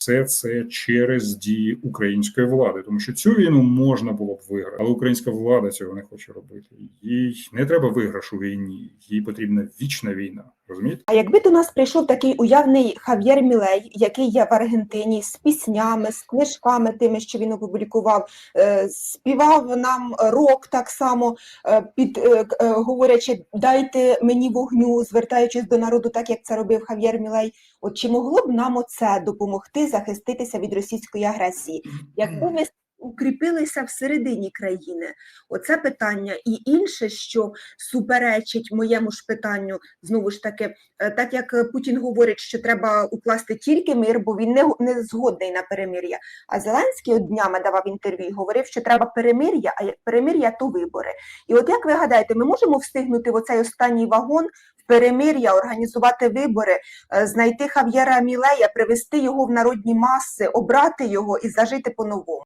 Все це через дії української влади, тому що цю війну можна було б виграти, але українська влада цього не хоче робити. Їй не треба виграш у війні, їй потрібна вічна війна. Розумієте? А якби до нас прийшов такий уявний Хав'єр Мілей, який є в Аргентині з піснями, з книжками тими, що він опублікував, е, співав нам рок так само, е, під е, говорячи, дайте мені вогню, звертаючись до народу, так як це робив Хав'єр Мілей. От чи могло б нам оце допомогти захиститися від російської агресії? Яку ми укріпилися всередині країни, оце питання, і інше, що суперечить моєму ж питанню, знову ж таки, е, так як Путін говорить, що треба укласти тільки мир, бо він не, не згодний на перемир'я. А Зеленський днями давав інтерв'ю і говорив, що треба перемир'я, а перемир'я, то вибори. І от як ви гадаєте, ми можемо встигнути в оцей останній вагон в перемир'я, організувати вибори, е, знайти Хав'єра Мілея, привести його в народні маси, обрати його і зажити по-новому?